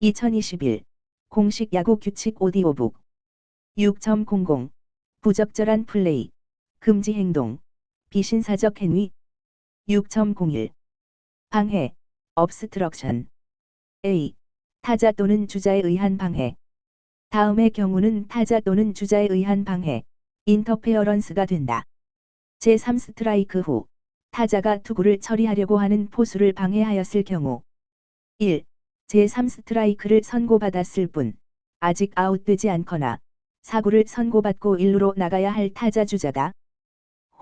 2021 공식 야구 규칙 오디오북. 6.00 부적절한 플레이. 금지 행동. 비신사적 행위. 6.01 방해. obstruction. A. 타자 또는 주자에 의한 방해. 다음의 경우는 타자 또는 주자에 의한 방해. 인터페어런스가 된다. 제3스트라이크 후 타자가 투구를 처리하려고 하는 포수를 방해하였을 경우. 1. 제3스트라이크를 선고받았을 뿐 아직 아웃되지 않거나 사구를 선고받고 1루로 나가야 할 타자 주자가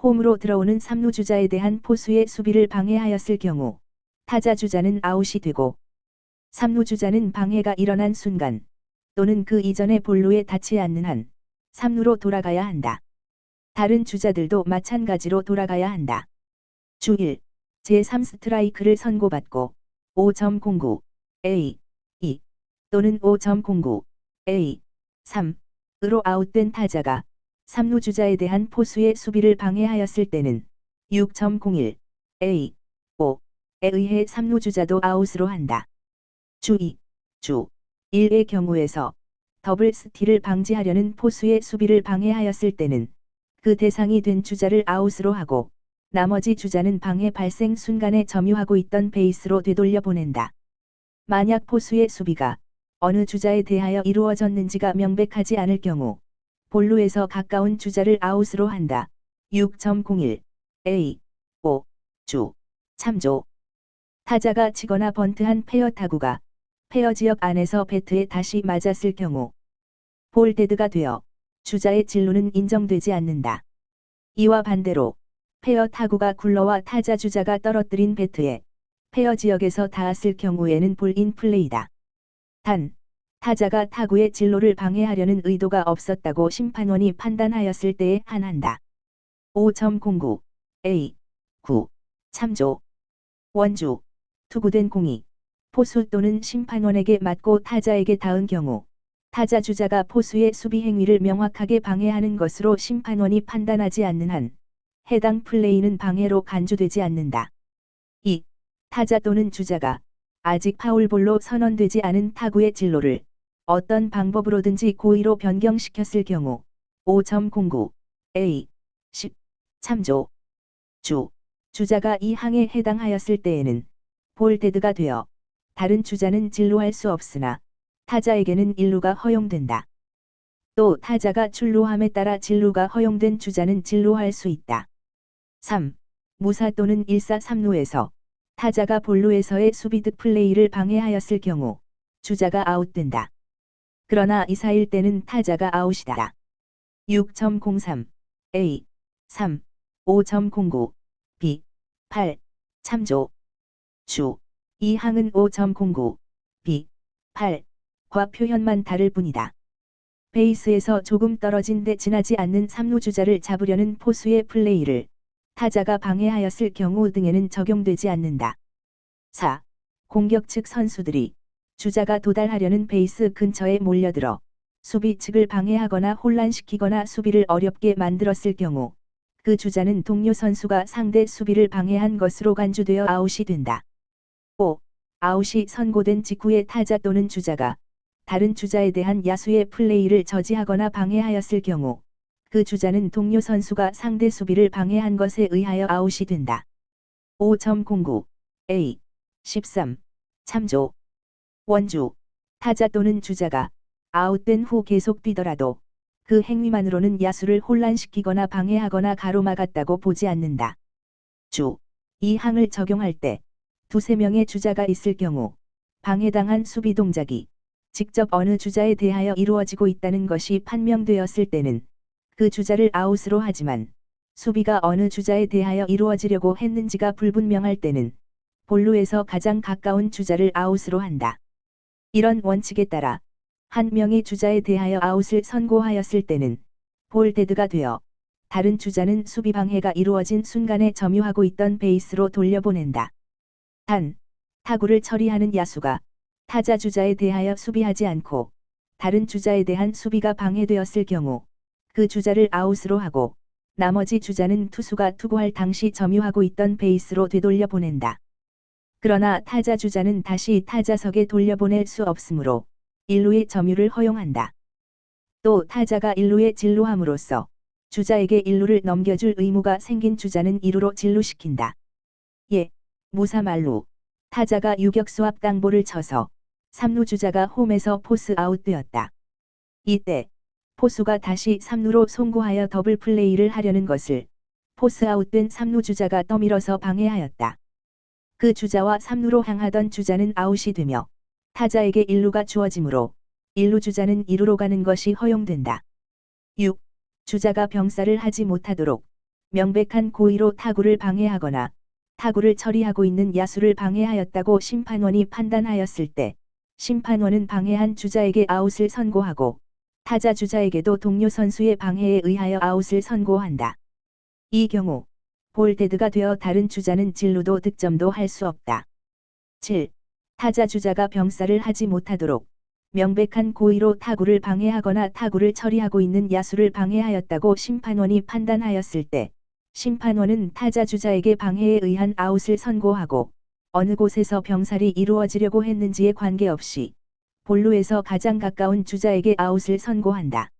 홈으로 들어오는 3루 주자에 대한 포수의 수비를 방해하였을 경우 타자 주자는 아웃이 되고 3루 주자는 방해가 일어난 순간 또는 그 이전에 볼루에 닿지 않는 한 3루로 돌아가야 한다. 다른 주자들도 마찬가지로 돌아가야 한다. 주1 제3스트라이크를 선고받고 5.09 A 2 또는 5.09 A 3으로 아웃된 타자가 3루 주자에 대한 포수의 수비를 방해하였을 때는 6.01 A 5에 의해 3루 주자도 아웃으로 한다. 주 2, 주 1의 경우에서 더블 스틸을 방지하려는 포수의 수비를 방해하였을 때는 그 대상이 된 주자를 아웃으로 하고 나머지 주자는 방해 발생 순간에 점유하고 있던 베이스로 되돌려 보낸다. 만약 포수의 수비가 어느 주자에 대하여 이루어졌는지가 명백하지 않을 경우 볼루에서 가까운 주자를 아웃으로 한다. 6.01 A. 5 주. 참조. 타자가 치거나 번트한 페어 타구가 페어 지역 안에서 배트에 다시 맞았을 경우 볼 데드가 되어 주자의 진루는 인정되지 않는다. 이와 반대로 페어 타구가 굴러와 타자 주자가 떨어뜨린 배트에 페어 지역에서 닿았을 경우에는 볼인 플레이다. 단, 타자가 타구의 진로를 방해하려는 의도가 없었다고 심판원이 판단하였을 때에 한한다. 5.09 A 9 참조 원주 투구된 공이 포수 또는 심판원에게 맞고 타자에게 닿은 경우 타자 주자가 포수의 수비 행위를 명확하게 방해하는 것으로 심판원이 판단하지 않는 한 해당 플레이는 방해로 간주되지 않는다. 2. 타자 또는 주자가 아직 파울볼로 선언되지 않은 타구의 진로를 어떤 방법으로든지 고의로 변경시켰을 경우 5.09 A 10 참조 주 주자가 이 항에 해당하였을 때에는 볼 데드가 되어 다른 주자는 진로할 수 없으나 타자에게는 일루가 허용된다. 또 타자가 출루함에 따라 진루가 허용된 주자는 진루할 수 있다. 3. 무사 또는 1사 3루에서 타자가 볼루에서의 수비득 플레이를 방해하였을 경우 주자가 아웃된다. 그러나 2사일 때는 타자가 아웃이다. 6.03 A 3 5.09 B 8 참조 주이 항은 5.09 B 8과 표현만 다를 뿐이다. 베이스에서 조금 떨어진 데 지나지 않는 3루 주자를 잡으려는 포수의 플레이를 타자가 방해하였을 경우 등에는 적용되지 않는다. 4. 공격 측 선수들이 주자가 도달하려는 베이스 근처에 몰려들어 수비 측을 방해하거나 혼란시키거나 수비를 어렵게 만들었을 경우 그 주자는 동료 선수가 상대 수비를 방해한 것으로 간주되어 아웃이 된다. 5. 아웃이 선고된 직후에 타자 또는 주자가 다른 주자에 대한 야수의 플레이를 저지하거나 방해하였을 경우 그 주자는 동료 선수가 상대 수비를 방해한 것에 의하여 아웃이 된다. 5.09 A 13 참조 원주 타자 또는 주자가 아웃된 후 계속 뛰더라도 그 행위만으로는 야수를 혼란시키거나 방해하거나 가로막았다고 보지 않는다. 주, 이 항을 적용할 때 두세 명의 주자가 있을 경우 방해당한 수비 동작이 직접 어느 주자에 대하여 이루어지고 있다는 것이 판명되었을 때는 그 주자를 아웃으로 하지만 수비가 어느 주자에 대하여 이루어지려고 했는지가 불분명할 때는 볼루에서 가장 가까운 주자를 아웃으로 한다. 이런 원칙에 따라 한 명의 주자에 대하여 아웃을 선고하였을 때는 볼 데드가 되어 다른 주자는 수비 방해가 이루어진 순간에 점유하고 있던 베이스로 돌려보낸다. 단, 타구를 처리하는 야수가 타자 주자에 대하여 수비하지 않고 다른 주자에 대한 수비가 방해되었을 경우 그 주자를 아웃으로 하고 나머지 주자는 투수가 투구할 당시 점유하고 있던 베이스로 되돌려 보낸다. 그러나 타자 주자는 다시 타자석에 돌려보낼 수 없으므로 1루의 점유를 허용한다. 또 타자가 1루에 진루함으로써 주자에게 1루를 넘겨줄 의무가 생긴 주자는 2루로 진루시킨다. 예, 무사말루. 타자가 유격수 앞 땅볼을 쳐서 3루 주자가 홈에서 포스 아웃되었다. 이때 포수가 다시 3루로 송구하여 더블 플레이를 하려는 것을 포스 아웃된 3루 주자가 떠밀어서 방해하였다. 그 주자와 3루로 향하던 주자는 아웃이 되며 타자에게 1루가 주어지므로 1루 주자는 2루로 가는 것이 허용된다. 6. 주자가 병살을 하지 못하도록 명백한 고의로 타구를 방해하거나 타구를 처리하고 있는 야수를 방해하였다고 심판원이 판단하였을 때 심판원은 방해한 주자에게 아웃을 선고하고 타자 주자에게도 동료 선수의 방해에 의하여 아웃을 선고한다. 이 경우 볼데드가 되어 다른 주자는 진루도 득점도 할 수 없다. 7. 타자 주자가 병살을 하지 못하도록 명백한 고의로 타구를 방해하거나 타구를 처리하고 있는 야수를 방해하였다고 심판원이 판단하였을 때 심판원은 타자 주자에게 방해에 의한 아웃을 선고하고 어느 곳에서 병살이 이루어지려고 했는지에 관계없이 볼루에서 가장 가까운 주자에게 아웃을 선고한다.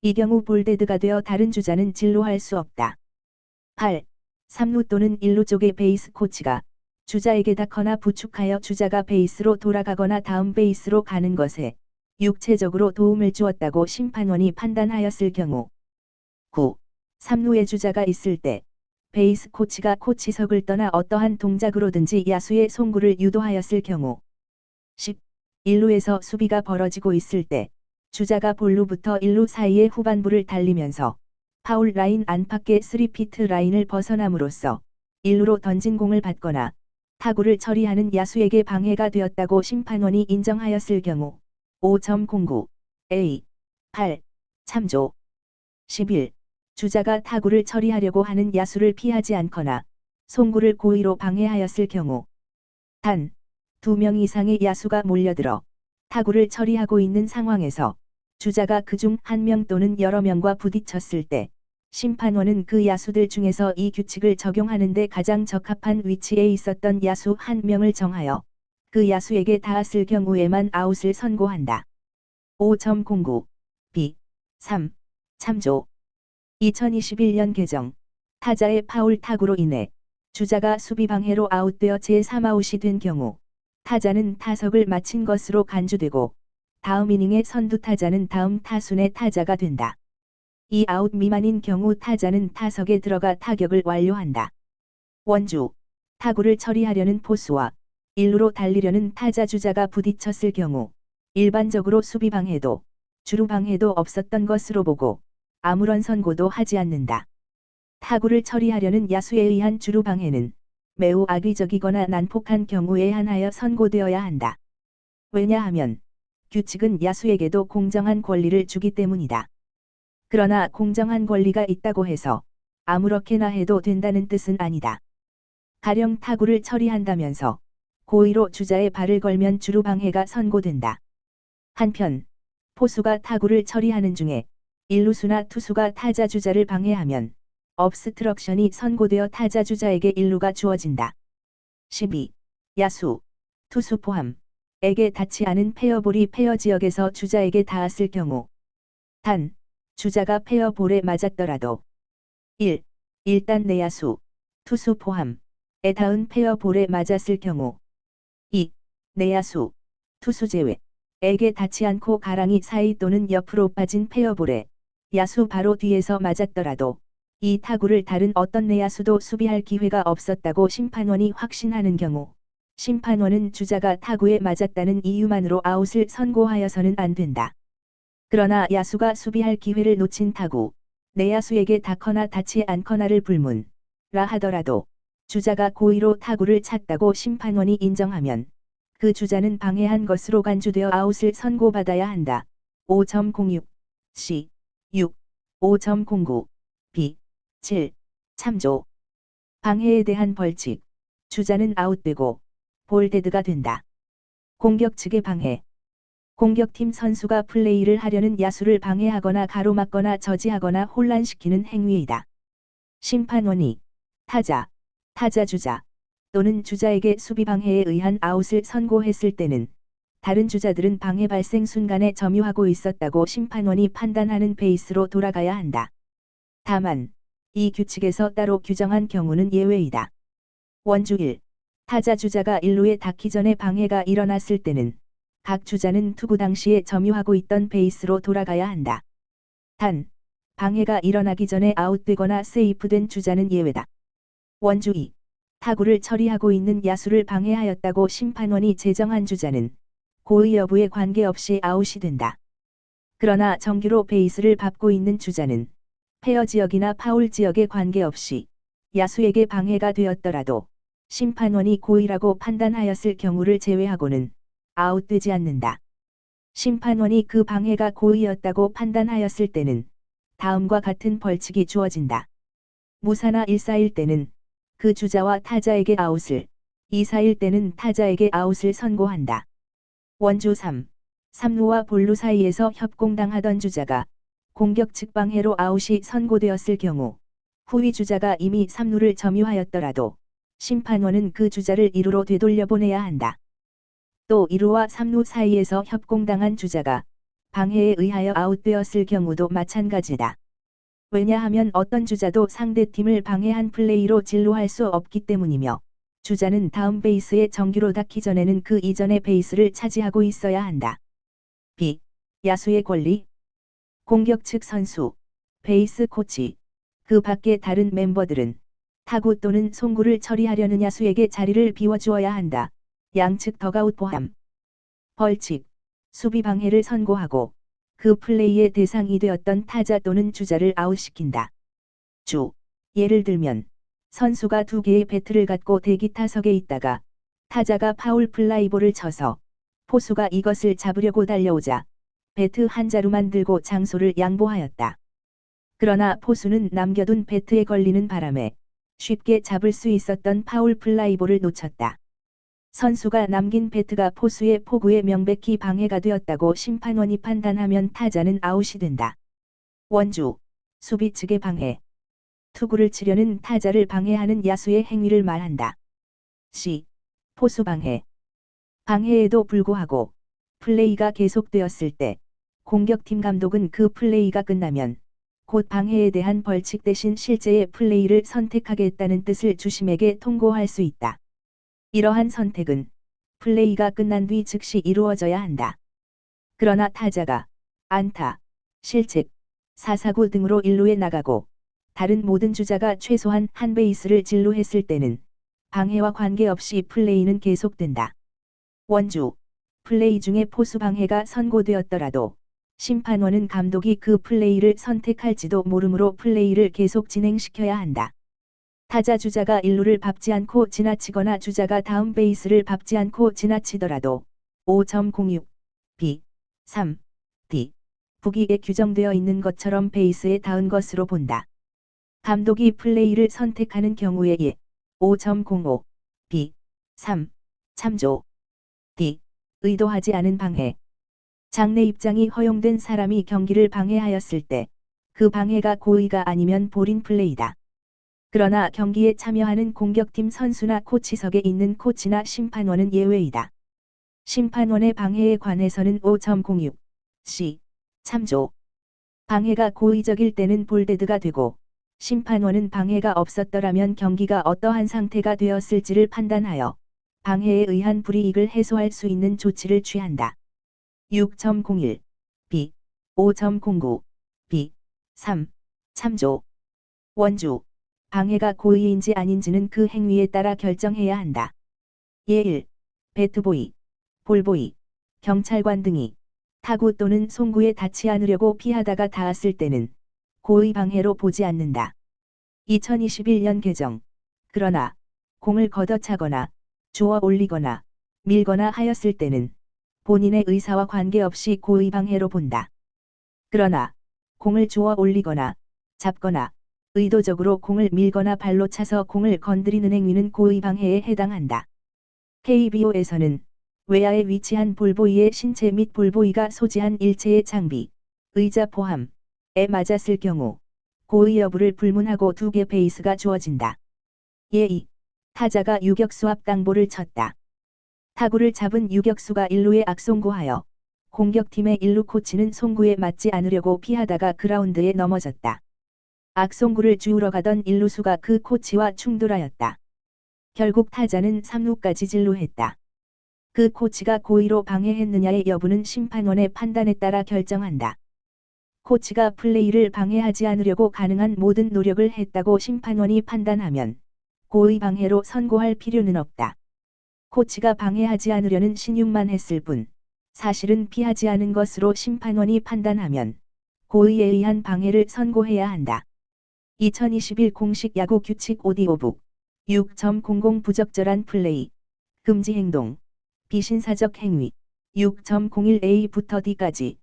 이 경우 볼데드가 되어 다른 주자는 진루할 수 없다. 8. 3루 또는 1루 쪽의 베이스 코치가 주자에게 닿거나 부축하여 주자가 베이스로 돌아가거나 다음 베이스로 가는 것에 육체적으로 도움을 주었다고 심판원이 판단하였을 경우 9. 3루에 주자가 있을 때 베이스 코치가 코치석을 떠나 어떠한 동작으로든지 야수의 송구를 유도하였을 경우 10. 1루에서 수비가 벌어지고 있을 때 주자가 볼루부터 1루 사이의 후반부를 달리면서 파울 라인 안팎의 3피트 라인을 벗어남으로써 1루로 던진 공을 받거나 타구를 처리하는 야수에게 방해가 되었다고 심판원이 인정하였을 경우 5.09 A 8 참조 11 주자가 타구를 처리하려고 하는 야수를 피하지 않거나 송구를 고의로 방해하였을 경우 단 두 명 이상의 야수가 몰려들어 타구를 처리하고 있는 상황에서 주자가 그중 한 명 또는 여러 명과 부딪혔을 때 심판원은 그 야수들 중에서 이 규칙을 적용하는데 가장 적합한 위치에 있었던 야수 한 명을 정하여 그 야수에게 닿았을 경우에만 아웃을 선고한다. 5.09 B 3 참조 2021년 개정 타자의 파울 타구로 인해 주자가 수비 방해로 아웃되어 제3아웃이 된 경우 타자는 타석을 마친 것으로 간주되고 다음 이닝의 선두 타자는 다음 타순의 타자가 된다. 이 아웃 미만인 경우 타자는 타석에 들어가 타격을 완료한다. 원주 타구를 처리하려는 포수와 1루로 달리려는 타자 주자가 부딪혔을 경우 일반적으로 수비 방해도 주루 방해도 없었던 것으로 보고 아무런 선고도 하지 않는다. 타구를 처리하려는 야수에 의한 주루 방해는 매우 악의적이거나 난폭한 경우에 한하여 선고되어야 한다. 왜냐하면 규칙은 야수에게도 공정한 권리를 주기 때문이다. 그러나 공정한 권리가 있다고 해서 아무렇게나 해도 된다는 뜻은 아니다. 가령 타구를 처리한다면서 고의로 주자의 발을 걸면 주루 방해가 선고된다. 한편 포수가 타구를 처리하는 중에 일루수나 투수가 타자 주자를 방해하면 업스트럭션이 선고되어 타자 주자에게 일루가 주어진다. 12. 야수, 투수 포함, 에게 닿지 않은 페어볼이 페어 지역에서 주자에게 닿았을 경우 단, 주자가 페어볼에 맞았더라도 1. 일단 내야수, 투수 포함, 에 닿은 페어볼에 맞았을 경우 2. 내야수, 투수 제외, 에게 닿지 않고 가랑이 사이 또는 옆으로 빠진 페어볼에 야수 바로 뒤에서 맞았더라도 이 타구를 다른 어떤 내야수도 수비할 기회가 없었다고 심판원이 확신하는 경우 심판원은 주자가 타구에 맞았다는 이유만으로 아웃을 선고하여서는 안 된다. 그러나 야수가 수비할 기회를 놓친 타구, 내야수에게 닿거나 닿지 않거나를 불문 라 하더라도 주자가 고의로 타구를 찼다고 심판원이 인정하면 그 주자는 방해한 것으로 간주되어 아웃을 선고받아야 한다. 5.06 C 6 5.09 B 7 참조 방해에 대한 벌칙 주자는 아웃되고 볼데드가 된다. 공격 측의 방해 공격팀 선수가 플레이를 하려는 야수를 방해하거나 가로막거나 저지하거나 혼란시키는 행위이다. 심판원이 타자, 타자 주자, 또는 주자에게 수비 방해에 의한 아웃을 선고했을 때는 다른 주자들은 방해 발생 순간에 점유하고 있었다고 심판원이 판단하는 베이스로 돌아가야 한다. 다만 이 규칙에서 따로 규정한 경우는 예외이다. 원주 1. 타자 주자가 1루에 닿기 전에 방해가 일어났을 때는 각 주자는 투구 당시에 점유하고 있던 베이스로 돌아가야 한다. 단, 방해가 일어나기 전에 아웃되거나 세이프된 주자는 예외다. 원주 2. 타구를 처리하고 있는 야수를 방해하였다고 심판원이 제정한 주자는 고의 여부에 관계없이 아웃이 된다. 그러나 정규로 베이스를 밟고 있는 주자는 페어 지역이나 파울 지역에 관계없이 야수에게 방해가 되었더라도 심판원이 고의라고 판단하였을 경우를 제외하고는 아웃되지 않는다. 심판원이 그 방해가 고의였다고 판단하였을 때는 다음과 같은 벌칙이 주어진다. 무사나 1사일 때는 그 주자와 타자에게 아웃을, 2사일 때는 타자에게 아웃을 선고한다. 원주 3. 3루와 볼루 사이에서 협공당하던 주자가 공격 측 방해로 아웃이 선고되었을 경우 후위 주자가 이미 3루를 점유하였더라도 심판원은 그 주자를 2루로 되돌려보내야 한다. 또 2루와 3루 사이에서 협공당한 주자가 방해에 의하여 아웃되었을 경우도 마찬가지다. 왜냐하면 어떤 주자도 상대 팀을 방해한 플레이로 진루할 수 없기 때문이며 주자는 다음 베이스에 정규로 닿기 전에는 그 이전의 베이스를 차지하고 있어야 한다. B. 야수의 권리 공격 측 선수, 베이스 코치, 그 밖의 다른 멤버들은 타구 또는 송구를 처리하려는 야수에게 자리를 비워주어야 한다. 양측 더가웃 포함. 벌칙, 수비 방해를 선고하고 그 플레이의 대상이 되었던 타자 또는 주자를 아웃시킨다. 주, 예를 들면 선수가 두 개의 배트를 갖고 대기 타석에 있다가 타자가 파울 플라이볼을 쳐서 포수가 이것을 잡으려고 달려오자 배트 한 자루만 들고 장소를 양보하였다. 그러나 포수는 남겨둔 배트에 걸리는 바람에 쉽게 잡을 수 있었던 파울 플라이볼을 놓쳤다. 선수가 남긴 배트가 포수의 포구에 명백히 방해가 되었다고 심판원이 판단하면 타자는 아웃이 된다. 원주, 수비 측의 방해. 투구를 치려는 타자를 방해하는 야수의 행위를 말한다. C. 포수 방해. 방해에도 불구하고 플레이가 계속되었을 때 공격팀 감독은 그 플레이가 끝나면 곧 방해에 대한 벌칙 대신 실제의 플레이를 선택하겠다는 뜻을 주심에게 통고할 수 있다. 이러한 선택은 플레이가 끝난 뒤 즉시 이루어져야 한다. 그러나 타자가 안타, 실책, 사사구 등으로 일루에 나가고 다른 모든 주자가 최소한 한 베이스를 진루했을 때는 방해와 관계없이 플레이는 계속된다. 원주, 플레이 중에 포수 방해가 선고되었더라도 심판원은 감독이 그 플레이를 선택할지도 모르므로 플레이를 계속 진행시켜야 한다. 타자 주자가 1루를 밟지 않고 지나치거나 주자가 다음 베이스를 밟지 않고 지나치더라도 5.06 B 3 D 부기에 규정되어 있는 것처럼 베이스에 닿은 것으로 본다. 감독이 플레이를 선택하는 경우에 예 5.05 B 3 참조 D 의도하지 않은 방해 장내 입장이 허용된 사람이 경기를 방해하였을 때 그 방해가 고의가 아니면 볼인 플레이다. 그러나 경기에 참여하는 공격팀 선수나 코치석에 있는 코치나 심판원은 예외이다. 심판원의 방해에 관해서는 5.06 C 참조 방해가 고의적일 때는 볼데드가 되고 심판원은 방해가 없었더라면 경기가 어떠한 상태가 되었을지를 판단하여 방해에 의한 불이익을 해소할 수 있는 조치를 취한다. 6.01 B 5.09 B 3 참조 원주 방해가 고의인지 아닌지는 그 행위에 따라 결정해야 한다. 예1. 배트보이, 볼보이, 경찰관 등이 타구 또는 송구에 닿지 않으려고 피하다가 닿았을 때는 고의 방해로 보지 않는다. 2021년 개정. 그러나 공을 걷어차거나 주워 올리거나 밀거나 하였을 때는 본인의 의사와 관계없이 고의 방해로 본다. 그러나 공을 주워 올리거나 잡거나 의도적으로 공을 밀거나 발로 차서 공을 건드리는 행위는 고의 방해에 해당한다. KBO에서는 외야에 위치한 볼보이의 신체 및 볼보이가 소지한 일체의 장비, 의자 포함에 맞았을 경우 고의 여부를 불문하고 두 개 베이스가 주어진다. 예2. 타자가 유격수 앞 당보를 쳤다. 타구를 잡은 유격수가 1루에 악송구하여 공격팀의 1루 코치는 송구에 맞지 않으려고 피하다가 그라운드에 넘어졌다. 악송구를 주우러 가던 1루수가 그 코치와 충돌하였다. 결국 타자는 3루까지 진루했다. 그 코치가 고의로 방해했느냐의 여부는 심판원의 판단에 따라 결정한다. 코치가 플레이를 방해하지 않으려고 가능한 모든 노력을 했다고 심판원이 판단하면 고의 방해로 선고할 필요는 없다. 코치가 방해하지 않으려는 신용만 했을 뿐 사실은 피하지 않은 것으로 심판원이 판단하면 고의에 의한 방해를 선고해야 한다. 2021 공식 야구 규칙 오디오북 6.00 부적절한 플레이 금지 행동 비신사적 행위 6.01A부터 D까지